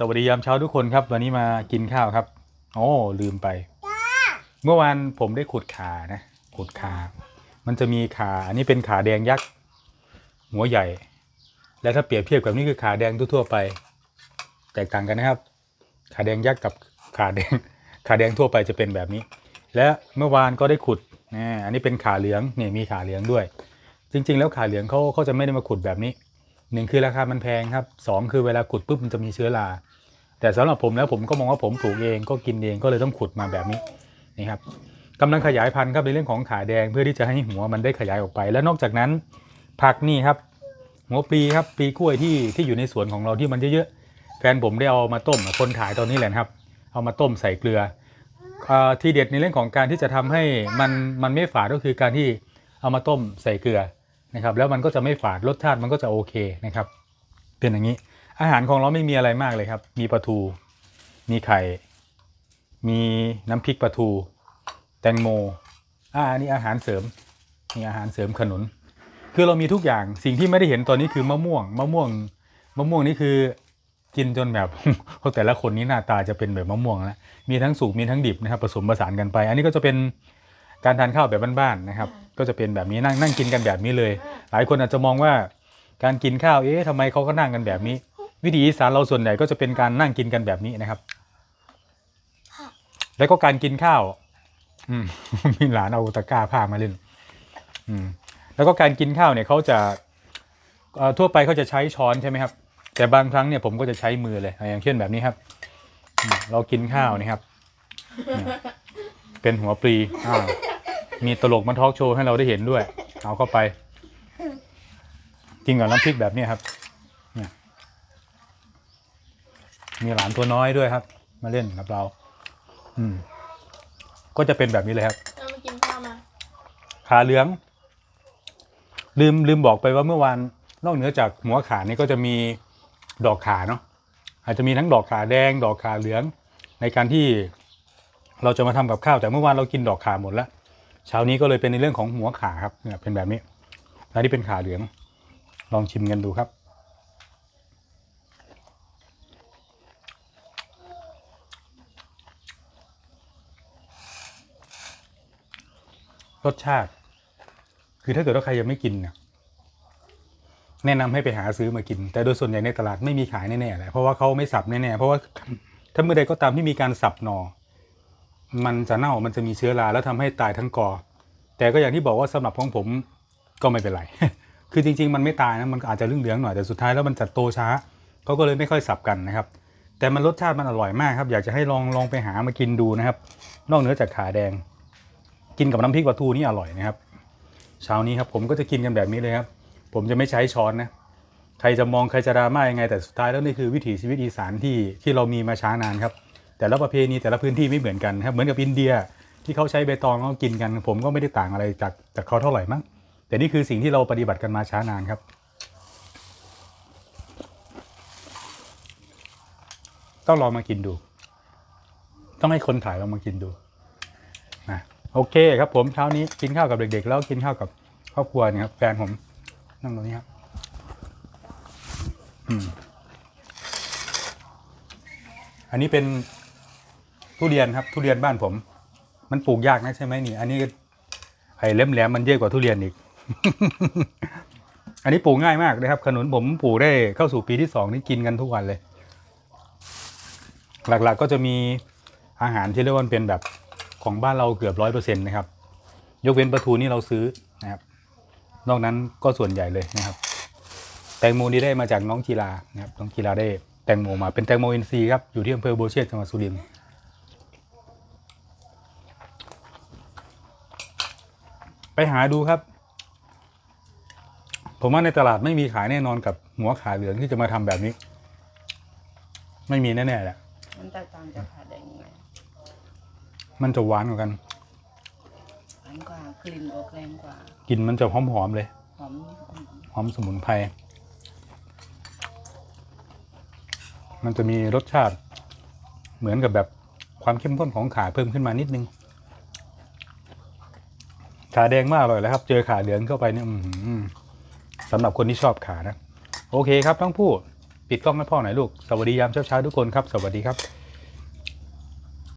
สวัสดียามเช้าทุกคนครับ วันนี้มากินข้าวครับโอ้ลืมไป เมื่อวานผมได้ขุดขานะขุดขา มันจะมีขาอันนี้เป็นขาแดงยักษ์หัวใหญ่ และถ้าเปรียบเทียบกับนี่คือขาแดงทั่วๆไป แตกต่างกันนะครับ ขาแดงยักษ์กับขาแดงขาแดงทั่วไปจะเป็นแบบนี้ และเมื่อวานก็ได้ขุดนะอันนี้เป็นขาเหลืองเนี่ยมีขาเหลืองด้วย จริง ๆ แล้วขาเหลืองเขาเขาจะไม่ได้มาขุดแบบนี้หนึ่งคือราคามันแพงครับสองคือเวลาขุดปุ๊บมันจะมีเชื้อรา แต่สำหรับผมแล้วผมก็มองว่าผมปลูกเองก็กินเองก็เลยต้องขุดมาแบบนี้นี่ครับกำลังขยายพันธุ์ครับในเรื่องของขาแดงเพื่อที่จะให้หัวมันได้ขยายออกไป และนอกจากนั้นผักนี่ครับหัวปลีครับปลีกล้วยที่ที่อยู่ในสวนของเราที่มันเยอะๆแฟนผมได้เอามาต้มคนขายตอนนี้แหละครับ เอามาต้มใส่เกลืออที่เด็ดในเรื่องของการที่จะทำให้มันมันไม่ฝาดก็คือการที่เอามาต้มใส่เกลือนะครับ แล้วมันก็จะไม่ฝาดรสชาติมันก็จะโอเคนะครับ เป็นอย่างนี้ อาหารของเราไม่มีอะไรมากเลยครับ มีปลาทู มีไข่ มีน้ำพริกปลาทู แตงโม อ่าอันนี้อาหารเสริมมีอาหารเสริมขนุน คือเรามีทุกอย่าง สิ่งที่ไม่ได้เห็นตอนนี้คือมะม่วง มะม่วง มะม่วงนี่คือกินจนแบบแต่ละคนนี้หน้าตาจะเป็นแบบมะม่วงแล้ว มีทั้งสุกมีทั้งดิบนะครับผสมผสานกันไป อันนี้ก็จะเป็นการทานข้าวแบบบ้านๆนะครับ ก็จะเป็นแบบนี้นั่งนั่งกินกันแบบนี้เลย หลายคนอาจจะมองว่าการกินข้าว เอ๊ะทำไมเขาก็นั่งกันแบบนี้ วิถีอีสานเราส่วนใหญ่ก็จะเป็นการนั่งกินกันแบบนี้นะครับ แล้วก็การกินข้าว อืม มีหลานเอาตะกร้าผ้ามาเล่น อืม แล้วก็การกินข้าวเนี่ยเขาจะเอ่อทั่วไปเขาจะใช้ช้อนใช่ไหมครับ แต่บางครั้งเนี่ยผมก็จะใช้มือเลย อย่างเช่นแบบนี้ครับอืมเรากินข้าวนี่ครับเนี่ยเป็นหัวปลีอ่ามีตลกมาทอล์กโชว์ให้เราได้เห็นด้วย เอาเข้าไป กินกับน้ำพริกแบบนี้ครับ เนี่ย มีหลานตัวน้อยด้วยครับ มาเล่นกับเรา อืม ก็จะเป็นแบบนี้เลยครับเรามากินข้าวมาขาเหลือง ลืมลืมบอกไปว่าเมื่อวานนอกเหนือจากหัวขานี่ก็จะมีดอกขาเนาะอาจจะมีทั้งดอกขาแดง ดอกขาเหลือง ในการที่เราจะมาทำกับข้าว แต่เมื่อวานเรากินดอกขาหมดแล้วเช้านี้ก็เลยเป็นในเรื่องของหัวขาครับเนี่ยเป็นแบบนี้แล้วนี่เป็นขาเหลือง ลองชิมกันดูครับ สชาติ คือถ้าเกิดว่าใครยังไม่กินเนี่ยแนะนำให้ไปหาซื้อมากิน แต่โดยส่วนใหญ่ในตลาดไม่มีขายแน่ๆแหละเพราะว่าเขาไม่สับแน่ๆเพราะว่าถ้าเมื่อใดก็ตามที่มีการสับหนอ มันจะเน่ามันจะมีเชื้อราแล้วทำให้ตายทั้งกอ แต่ก็อย่างที่บอกว่าสำหรับของผมก็ไม่เป็นไร คือจริง ๆ มันไม่ตายนะมันอาจจะเรื่องเหลืองหน่อยแต่สุดท้ายแล้วมันจะโตช้าเขาก็เลยไม่ค่อยสับกันนะครับ แต่มันรสชาติมันอร่อยมากครับ อยากจะให้ลองลองไปหามากินดูนะครับ นอกเหนือจากขาแดง กินกับน้ำพริกปลาทูนี่อร่อยนะครับเช้านี้ครับผมก็จะกินกันแบบนี้เลยครับ ผมจะไม่ใช้ช้อนนะใครจะมองใครจะดราม่ายังไง แต่สุดท้ายแล้วนี่คือวิถีชีวิตอีสานที่ที่เรามีมาช้านานครับ แต่ละประเพณีแต่ละพื้นที่ไม่เหมือนกันครับเหมือนกับอินเดียที่เขาใช้ใบตองเขากินกัน ผมก็ไม่ได้ต่างอะไรจากจากเขาเท่าไหร่มั้งแต่นี่คือสิ่งที่เราปฏิบัติกันมาช้านานครับต้องลองมากินดู ต้องให้คนขายลองมากินดู โอเคครับผมเช้านี้กินข้าวกับเด็ก ๆ แล้วกินข้าวกับครอบครัวนี่ยครับแฟนผมนั่งตรงนี้ครับอันนี้เป็นทุเรียนครับ ทุเรียนบ้านผม มันปลูกยากนะใช่ไหมนี่ อันนี้ไอ้เล่มแหลมมันเยอะกว่าทุเรียนอีก อันนี้ปลูกง่ายมากนะครับ ขนุนผมปลูกได้เข้าสู่ปีที่สองนี่กินกันทุกวันเลย หลักๆก็จะมีอาหารที่เรียกว่าเป็นแบบ ของบ้านเราเกือบร้อยเปอร์เซ็นต์นะครับ ยกเว้นปลาทูนี่เราซื้อนะครับ นอกนั้นก็ส่วนใหญ่เลยนะครับ แตงโมนี่ได้มาจากน้องกีฬานะครับ น้องกีฬาได้แตงโมมาเป็นแตงโมอินทรีย์ครับ อยู่ที่อำเภอโบเชษจังหวัดสุรินทร์ไปหาดูครับ ผมว่าในตลาดไม่มีขายแน่นอนกับหัวขาเหลืองที่จะมาทำแบบนี้ ไม่มีแน่ๆแหละมันแตกต่างจากขาแดงยังไง มันจะหวานกว่ากัน หวานกว่ากลิ่นออกแรงกว่า กลิ่นมันจะหอมๆเลยหอมหอมหอมสมุนไพร มันจะมีรสชาติเหมือนกับแบบความเข้มข้นของขาเพิ่มขึ้นมานิดนึง ขาแดงมากอร่อยแล้วครับ เจอขาเหลืองเข้าไปเนี่ยอื้อหือสำหรับคนที่ชอบขานะ โอเคครับต้องพูดปิดกล้องให้พ่อหน่อยลูก สวัสดียามเช้าๆทุกคนครับ สวัสดีครับ